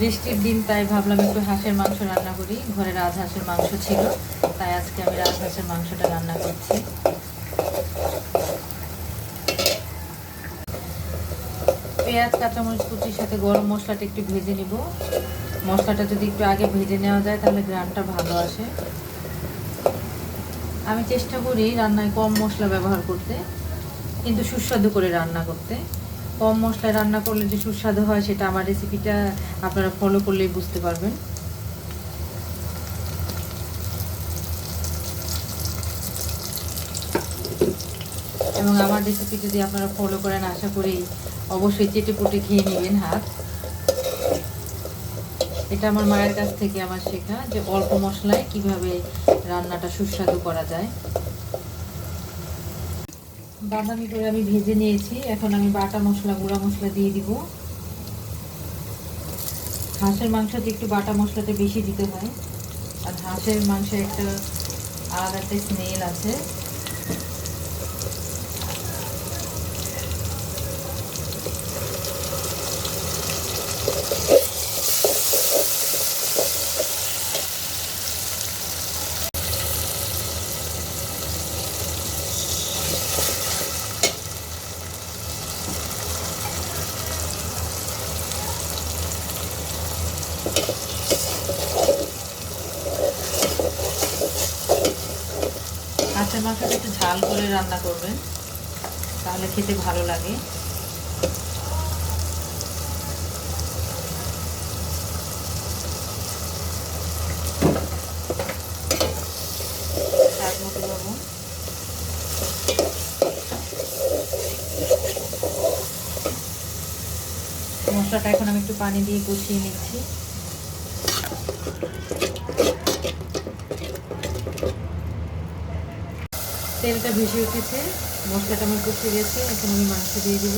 বৃষ্টির দিন, তাই ভাবলাম একটু হাঁসের মাংস রান্না করি। ঘরে রাজহাঁসের মাংস ছিল, তাই আজকে আমি রাজহাঁসের মাংসটা রান্না করছি। পেঁয়াজ, কাঁচামরিচ, কুচির সাথে গরম মশলাটা একটু ভেজে নিব। মশলাটা যদি একটু আগে ভেজে নেওয়া যায়, তাহলে গ্রানটা ভালো আসে। আমি চেষ্টা করি রান্নায় কম মশলা ব্যবহার করতে, কিন্তু সুস্বাদু করে রান্না করতে। কম মশলায় রান্না করলে যে সুস্বাদু হয় সেটা আমার রেসিপিটা আপনারা ফলো করলেই বুঝতে পারবেন। এবং আমার রেসিপি যদি আপনারা ফলো করেন, আশা করি অবশ্যই চেটে পুটে খেয়ে নেবেন হাত। এটা আমার মায়ের কাছ থেকে আমার শেখা যে অল্প মশলায় কীভাবে রান্নাটা সুস্বাদু করা যায়। বাদামি করে আমি ভেজে নিয়েছি। এখন আমি বাটা মশলা, গুঁড়া মশলা দিয়ে দিব। হাঁসের মাংসতে একটু বাটা মশলাটা বেশি দিতে হয়। আর হাঁসের মাংসে একটা আলাদা একটা স্মেল আছে। হাঁসের মাংসটা একটু ঝাল করে রান্না করবেন, তাহলে খেতে ভালো লাগে। মশলাটা এখন আমি একটু পানি দিয়ে কষিয়ে নিচ্ছি। তেলটা ভেসে উঠেছে। মশলাটা আমার কষে গেছে, এখন আমি মাংস দিয়ে দিব।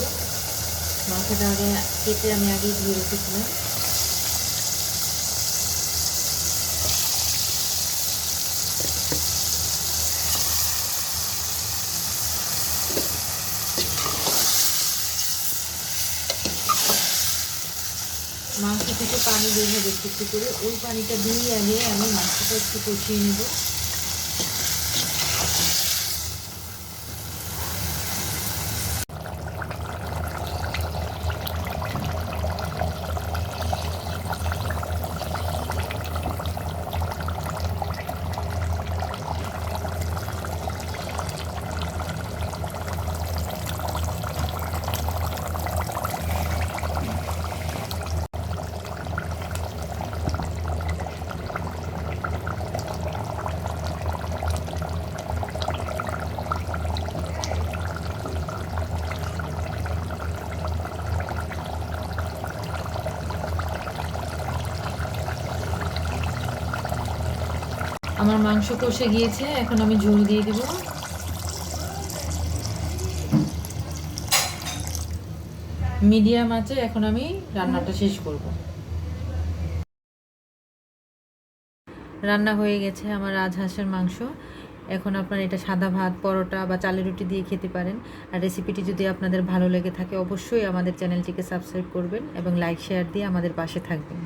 মাংসটা আগে কেটে আমি আগেই ধুয়ে রেখেছিলাম। মাংস থেকে পানি বের হবে একটু একটু করে। ওই পানিটা দিয়ে আগে আমি মাংসটা একটু কষিয়ে নেব। আমার মাংস কষে গিয়েছে, এখন আমি ঝোল দিয়ে দিব। মিডিয়াম আছে, এখন আমি রান্নাটা শেষ করব। রান্না হয়ে গেছে আমার রাজহাঁসের মাংস। এখন আপনারা এটা সাদা ভাত, পরোটা বা চালের রুটি দিয়ে খেতে পারেন। আর রেসিপিটি যদি আপনাদের ভালো লেগে থাকে, অবশ্যই আমাদের চ্যানেলটিকে সাবস্ক্রাইব করবেন এবং লাইক, শেয়ার দিয়ে আমাদের পাশে থাকবেন।